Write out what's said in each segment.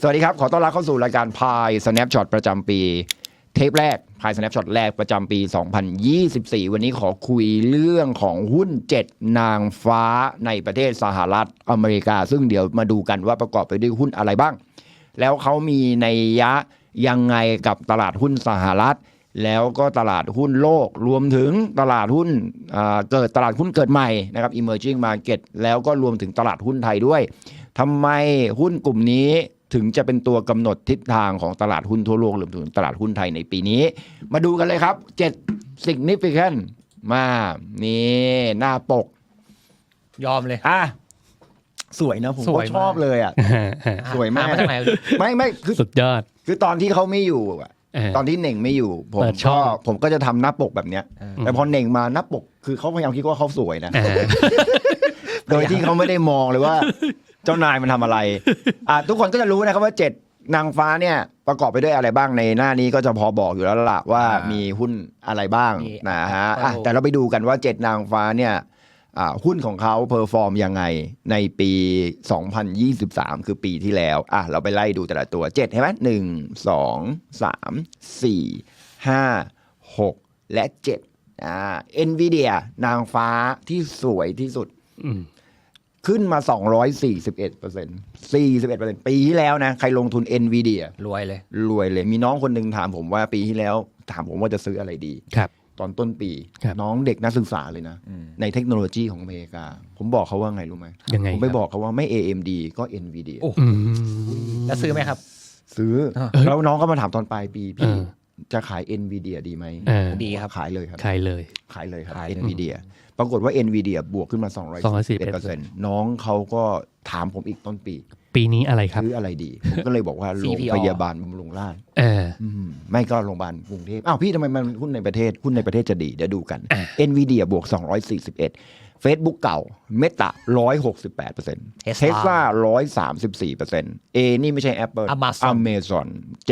สวัสดีครับ ขอต้อนรับเข้าสู่รายการพาย Snapshot ประจำปี เทปแรกพาย Snapshot แรกประจำปี 2024 วันนี้ขอคุยเรื่องของหุ้น 7 นางฟ้าในประเทศสหรัฐอเมริกา ซึ่งเดี๋ยวมาดูกันว่าประกอบไปด้วยหุ้นอะไรบ้าง แล้วเขามีในยะยังไงกับตลาดหุ้นสหรัฐ แล้วก็ตลาดหุ้นโลก รวมถึงตลาดหุ้นเกิดตลาดหุ้นเกิดใหม่นะครับ emerging market แล้วก็รวมถึงตลาดหุ้นไทยด้วยทำไมหุ้นกลุ่มนี้ ถึงจะเป็นตัวกำหนดทิศทางของตลาดหุ้นทั่วโลกรวมถึงตลาดหุ้นไทยในปีนี้ มาดูกันเลยครับ 7 significant มา นี่ หน้าปก ยอมเลย อะ สวยนะ ผมสก็วยมาก ชอบเลยอะ สวยมาก หมาจากไหนไม่ไม่คือสุดยอดคือตอนที่เขาไม่อยู่อะเออ ตอนที่เน่งไม่อยู่ ผมเปิดช่ก็อง ผมก็จะทำหน้าปกแบบเนี้ยเออแต่พอเน่งมาหน้าปก คือเขาพยายามคิดว่าเขาสวยนะ อ่า โดยที่เขาไม่ได้มองเลยว่า เจ้านายมันทำอะไรอะทุกคนก็จะรู้นะครับว่าเจ็ดนางฟ้าเนี่ยประกอบไปด้วยอะไรบ้างในหน้านี้ก็จะพอบอกอยู่แล้วล่ะว่าอ่ามีมีหุ้นอะไรบ้างมีนะฮะ Apple อะแต่เราไปดูกันว่าเจ็ดนางฟ้าเนี่ยอ่าหุ้นของเขาเพอร์ฟอร์มยังไงในปี 2023 คือปีที่แล้วอะเราไปไล่ดูแต่ละตัว7เห็นไหมหนึ่งสองสามสี่ห้าหกและ7อ่า NVIDIA นางฟ้าที่สวยที่สุด อืม ขึ้นมา 241เปอร์เซ็นต์41เปอร์เซ็นต์ปีที่แล้วนะ ใครลงทุน NVIDIA รวยเลย รวยเลย มีน้องคนหนึ่งถามผมว่าปีที่แล้ว ถามผมว่าจะซื้ออะไรดี ครับ ตอนต้นปี ครับน้องเด็กนักศึกษาเลยนะ ในเทคโนโลยีของอเมริกา ผมบอกเขาว่าไงรู้ไหมยังไงผมไปครับ บอกเขาว่าไม่ AMD ก็ NVIDIA โอ้อืมแล้วซื้อไหมครับ ซื้ออ่าแล้วน้องก็มาถามตอนปลายปีเอพี่อ จะขาย NVIDIA ดีไหมเออดีครับ ขายเลยครับ ใครเลย ขายเลยครับ ขาย NVIDIA ปรากฏว่า NVIDIA บวกขึ้นมา 241เปอร์เซ็นต์น้องเขาก็ถามผมอีกต้นปีปีนี้อะไรครับซื้ออะไรดี ผมก็เลยบอกว่า โรง CPO พยาบาลบำรุงราษฎร์เออ อืมไม่ก็โรงพยาบาลกรุงเทพอ้าวพี่ทำไมมันหุ้นในประเทศหุ้นในประเทศจะดี เดี๋ยวดูกันอะ NVIDIA บวก 241 Facebook เก่า Meta 168เปอร์เซ็นต์ Tesla 134เปอร์เซ็นต์เอนี่ไม่ใช่ Apple Amazon Amazon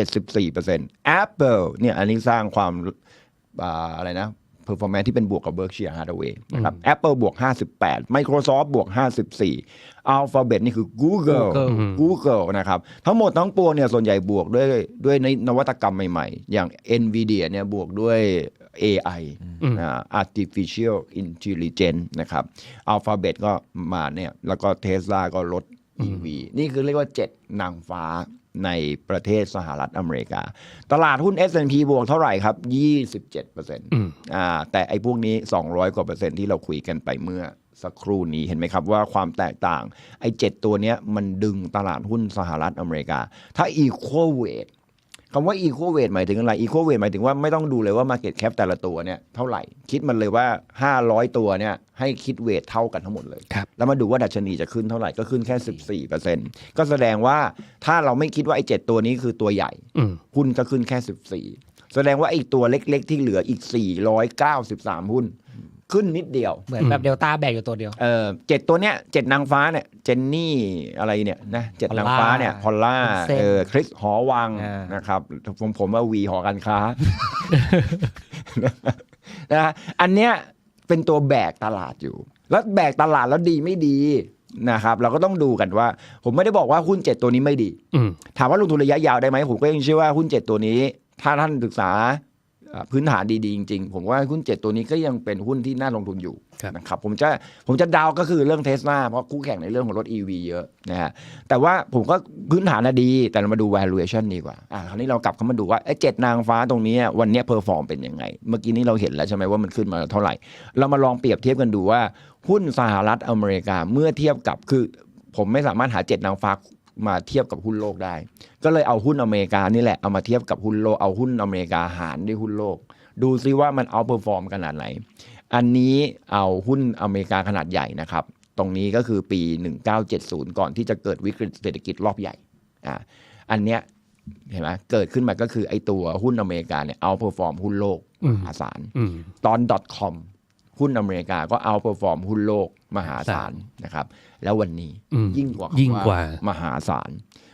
74เปอร์เซ็นต์ Apple เนี่ยอันนี้สร้างความอ่าอะไรนะ performance ที่เป็นบวกกับ Berkshire Hathaway นะครับ Apple บวก 58 Microsoft บวก 54 Alphabet นี่คือ Google Google Google นะครับ ทั้งหมดทั้งปวงเนี่ยส่วนใหญ่บวกด้วยด้วยนวัตกรรมใหม่ ๆ อย่าง NVIDIA เนี่ยบวกด้วย AI อ่า Artificial Intelligence นะครับ Alphabet ก็มาเนี่ย แล้วก็ Tesla ก็ลด EV นี่คือเรียกว่า 7 นางฟ้าในประเทศสหรัฐอเมริกา ตลาดหุ้น S&P บวกเท่าไหร่ครับ 27เปอร์เซ็นต์อืมอ่าแต่ไอ้พวกนี้ 200 กว่าเปอร์เซ็นต์ที่เราคุยกันไปเมื่อสักครู่นี้เห็นไหมครับว่าความแตกต่าง ไอ้เจ็ดตัวเนี้ยมันดึงตลาดหุ้นสหรัฐอเมริกา ถ้า equal weight คำว่า equal weight หมายถึงอะไร equal weight หมายถึงว่าไม่ต้องดูเลยว่า market cap แต่ละตัวเนี่ยเท่าไหร่ คิดมันเลยว่า 500 ตัวเนี่ยให้คิดเวทเท่ากันทั้งหมดเลยครับแล้วมาดูว่าดัชนีจะขึ้นเท่าไหร่ก็ขึ้นแค่ 14เปอร์เซ็นต์ก็แสดงว่าถ้าเราไม่คิดว่าไอ้เจ็ดตัวนี้คือตัวใหญ่อืมหุ้นก็ขึ้นแค่ 14 แสดงว่าไอ้ตัวเล็กๆ ที่เหลืออีก 493 หุ้น ขึ้นนิดเดียว เหมือนแบบเดลต้าแบกอยู่ตัวเดียว เออเจ็ดตัวเนี้ยเจ็ดนางฟ้าเนี่ยเจนนี่อะไรเนี่ยนะเจ็ด Paula นางฟ้าเนี่ยพอลล่า Vincent เออคริสหอวังอ่าน นะครับผมผมว่าวีหอการค้า นะฮะอันเนี้ยเป็นตัวแบกตลาดอยู่ แล้วแบกตลาดแล้วดีไม่ดีนะครับ เราก็ต้องดูกันว่า ผมไม่ได้บอกว่าหุ้นเจ็ดตัวนี้ไม่ดี อืมถามว่าลงทุนระยะยาวได้ไหมผมก็ยังเชื่อว่าหุ้นเจ็ดตัวนี้ ถ้าท่านศึกษาเอ่อ พื้นฐานดีๆจริงๆ ผมว่าหุ้นเจ็ดตัวนี้ก็ยังเป็นหุ้นที่น่าลงทุนอยู่ครับนะครับผมจะผมจะเดาวก็คือเรื่องเทสลาเพราะคู่แข่งในเรื่องของรถ EV เยอะนะฮะแต่ว่าผมก็พื้นฐานน่ะดี แต่เรามาดู valuation ดีกว่าอะคราวนี้เรากลับเข้ามาดูว่าไอ้เจ็ดนางฟ้าตรงนี้วันเนี้เพอร์ฟอร์มเป็นยังไง เมื่อกี้นี้เราเห็นแล้วใช่ไหมว่ามันขึ้นมาเท่าไหร่ เรามาลองเปรียบเทียบกันดูว่าหุ้นสหรัฐอเมริกาเมื่อเทียบกับคือผมไม่สามารถหาเจ็ดนางฟ้า มาเทียบกับหุ้นโลกได้ ก็เลยเอาหุ้นอเมริกานี่แหละเอามาเทียบกับหุ้นโลกเอาหุ้นอเมริกาหารด้วยหุ้นโลก ดูซิว่ามันเอาเปอร์ฟอร์มขนาดไหน อันนี้เอาหุ้นอเมริกาขนาดใหญ่นะครับ ตรงนี้ก็คือปี 1970 ก่อนที่จะเกิดวิกฤตเศรษฐกิจรอบใหญ่อ่าอันเนี้ยเห็นไหมเกิดขึ้นมาก็คือไอตัวหุ้นอเมริกาเนี่ยเอาเปอร์ฟอร์มหุ้นโลกมหาศาลอืมตอน .com หุ้นอเมริกาก็เอาเปอร์ฟอร์มหุ้นโลกมหาศาลนะครับ แล้ววันนี้อืมยิ่งกว่ายิ่งกว่ามหาศาล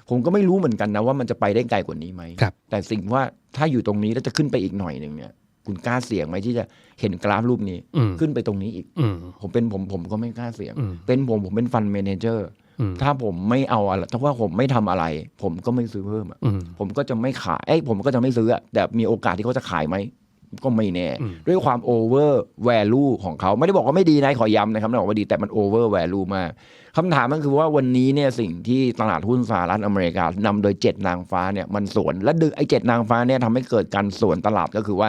ผมก็ไม่รู้เหมือนกันนะว่ามันจะไปได้ไกลกว่านี้ไหมครับแต่สิ่งว่าถ้าอยู่ตรงนี้แล้วจะขึ้นไปอีกหน่อยหนึ่งเนี่ย คุณกล้าเสี่ยงไหมที่จะเห็นกราฟรูปนี้อืมขึ้นไปตรงนี้อีกอืมผมเป็นผมผมก็ไม่กล้าเสี่ยงอืมเป็นผมผมเป็นฟันเมนเจอร์อืมถ้าผมไม่เอาอะไรถ้าว่าผมไม่ทำอะไร ผมก็ไม่ซื้อเพิ่มอะอืมผมก็จะไม่ขายเอ้ยผมก็จะไม่ซื้ออะแต่มีโอกาสที่เขาจะขายไหม ก็ไม่แน่อืมด้วยความโอเวอร์แวลูของเขาไม่ได้บอกว่าไม่ดีนะขอย้ำนะครับไม่ได้บอกว่าดีแต่มันโอเวอร์แวลูมากคำถามมันคือว่าวันนี้เนี่ยสิ่งที่ตลาดหุ้นสหรัฐอเมริกานำโดยเจ็ดนางฟ้าเนี่ยมันสวน และดึงไอ้เจ็ดนางฟ้าเนี่ยทำให้เกิดการสวนตลาดก็คือว่า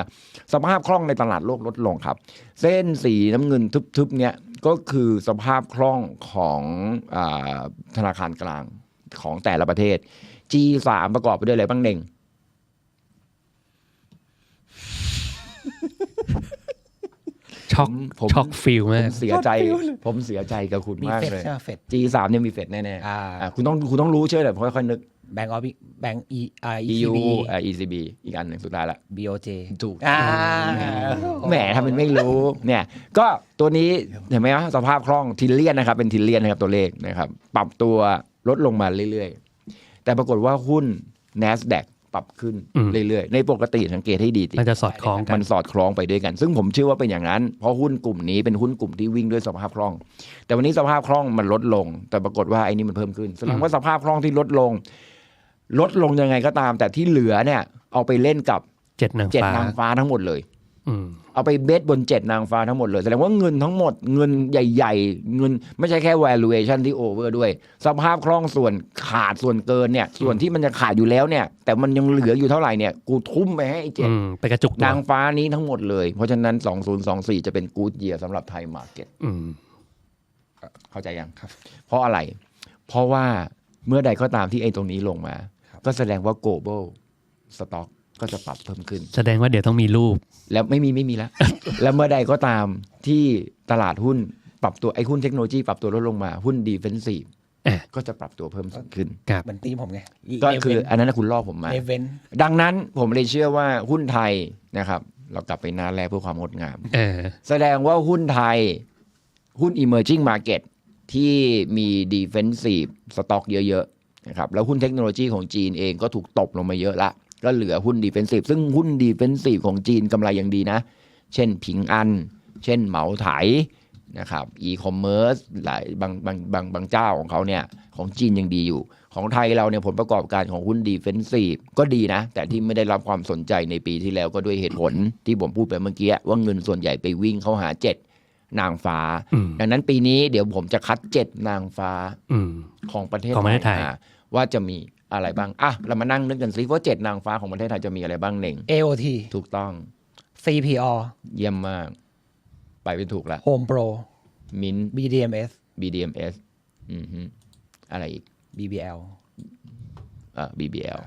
สภาพคล่องในตลาดโลกลดลงครับ เส้นสีน้ำเงินทึบๆเนี่ยก็คือสภาพคล่องของอาธนาคารกลางของแต่ละประเทศ G3 ประกอบไปด้วยอะไรบ้างเน่ง ช็อกผมช็อกฟิลผมมากเสียใจผมเสียใจกับคุณมีมากเฟดเลย ใช่ไหมเฟด G3 เนี่ยมีเฟดแน่ๆอ่า อ่าคุณต้องคุณต้องรู้เชื่อเลยค่อยๆนึก แบงก์ออฟแบงก์อีอ่า EU ECB อ่า ECB อีกอันหนึ่งสุดท้ายละ BOJ ถูก อ่าแหมทำเป็นไม่รู้ เนี่ย ก็ตัวนี้เห็นไหมครับสภาพคล่องทิลเลียนนะครับ เป็นทิลเลียนนะครับตัวเลขนะครับ ปรับตัวลดลงมาเรื่อยๆ แต่ปรากฏว่าหุ้น NASDAQ ปรับขึ้นอืมเรื่อยๆ ในปกติสังเกตให้ดีติมันจะสอดคล้องกัมันนสอดคล้องไปด้วยกัน ซึ่งผมเชื่อว่าเป็นอย่างนั้น เพราะหุ้นกลุ่มนี้เป็นหุ้นกลุ่มที่วิ่งด้วยสภาพคล่อง แต่วันนี้สภาพคล่องมันลดลง แต่ปรากฏว่าไอ้นี่มันเพิ่มขึ้นแสดงว่าสภาพคล่องที่ลดลง ลดลงยังไงก็ตาม แต่ที่เหลือเนี่ยเอาไปเล่นกับเจ็ดนางเจ็ดฟ้านางฟ้าทั้งหมดเลยอืม เอาไปเบสบนเจ็ดนางฟ้าทั้งหมดเลย แสดงว่าเงินทั้งหมดเงินใหญ่ ๆ เงินไม่ใช่แค่ valuation ที่ over ด้วย สภาพคล่องส่วนขาดส่วนเกินเนี่ย ส่วนที่มันจะขาดอยู่แล้วเนี่ย แต่มันยังเหลืออยู่เท่าไหร่เนี่ย กูทุ่มไปให้ไอ้เจ็ดอืมไปกระจุกตัวนางฟ้านี้ทั้งหมดเลย เพราะฉะนั้น 2024 จะเป็นกูดเยียสำหรับไทยมาร์เก็ตอืมเข้าใจยังครับ เพราะอะไร เพราะว่าเมื่อใดก็ตามที่ไอ้ตรงนี้ลงมา ก็แสดงว่า global stock ก็จะปรับเพิ่มขึ้น แสดงว่าเดี๋ยวต้องมีรูป แล้วไม่มีไม่มีแล้ว แล้วเมื่อใดก็ตามที่ตลาดหุ้นปรับตัวไอ้หุ้นเทคโนโลยีปรับตัวลดลงมาหุ้นดีเฟนซีฟเอ๊ะก็จะปรับตัวเพิ่มสูงขึ้นครับเหมือนตีมผมไง ก็คืออันนั้นนะคุณล่อผมมาเอเวนดังนั้นผมเลยเชื่อว่าหุ้นไทยนะครับ เรากลับไปหน้าแรกเพื่อความงดงามเออแสดงว่าหุ้นไทย หุ้น emerging market ที่มี defensive stock เยอะ ๆ นะครับ แล้วหุ้นเทคโนโลยีของจีนเองก็ถูกตบลงมาเยอะละ ก็เหลือหุ้น defensive ซึ่งหุ้น defensive ของจีนกำไรยังดีนะ เช่นผิงอัน เช่นเหมาไถนะครับ e-commerce หลายบางบางบางบางเจ้าของเขาเนี่ยของจีนยังดีอยู่ ของไทยเราเนี่ยผลประกอบการของหุ้น defensive ก็ดีนะ แต่ที่ไม่ได้รับความสนใจในปีที่แล้วก็ด้วยเหตุผลที่ผมพูดไปเมื่อกี้ ว่าเงินส่วนใหญ่ไปวิ่งเข้าหาเจ็ดนางฟ้าอืมดังนั้นปีนี้เดี๋ยวผมจะคัดเจ็ดนางฟ้าอืมของประเทศของประเทศไทยอ่าว่าจะมี อะไรบ้าง อะ เรามานั่งนึกกันซิว่าเจ็ดนางฟ้าของประเทศไทยจะมีอะไรบ้างเน่ง AOT ถูกต้อง CPO เยี่ยมมาก ไปไปถูกละ Home Pro มิน BDMS BDMS อือฮึอะไรอีก BBL อ่า BBL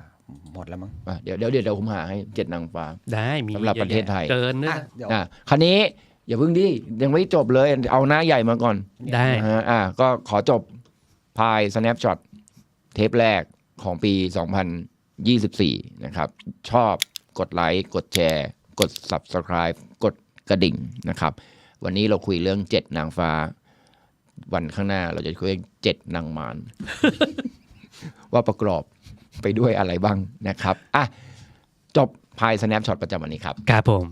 หมดแล้วมั้งอะเดี๋ยวเดี๋ยวเดี๋ยวผมหาให้เจ็ดนางฟ้า ได้มีสำหรับประเทศไทย เกินเนอะอะเดี๋ยวอะคันนี้อย่าเพิ่งดิยังไม่จบเลย เอาหน้าใหญ่มาก่อน ได้นะฮะอะก็ขอจบพาย snapshot เทปแรก ของปี 2024 นะครับ ชอบกดไลค์กดแชร์ กด subscribe กดกระดิ่งนะครับ วันนี้เราคุยเรื่องเจ็ดนางฟ้า วันข้างหน้าเราจะคุยเรื่องเจ็ดนางมารว่าประกอบไปด้วยอะไรบ้างนะครับ อะ จบพาย snapshot ประจำวันนี้ครับ ครับผม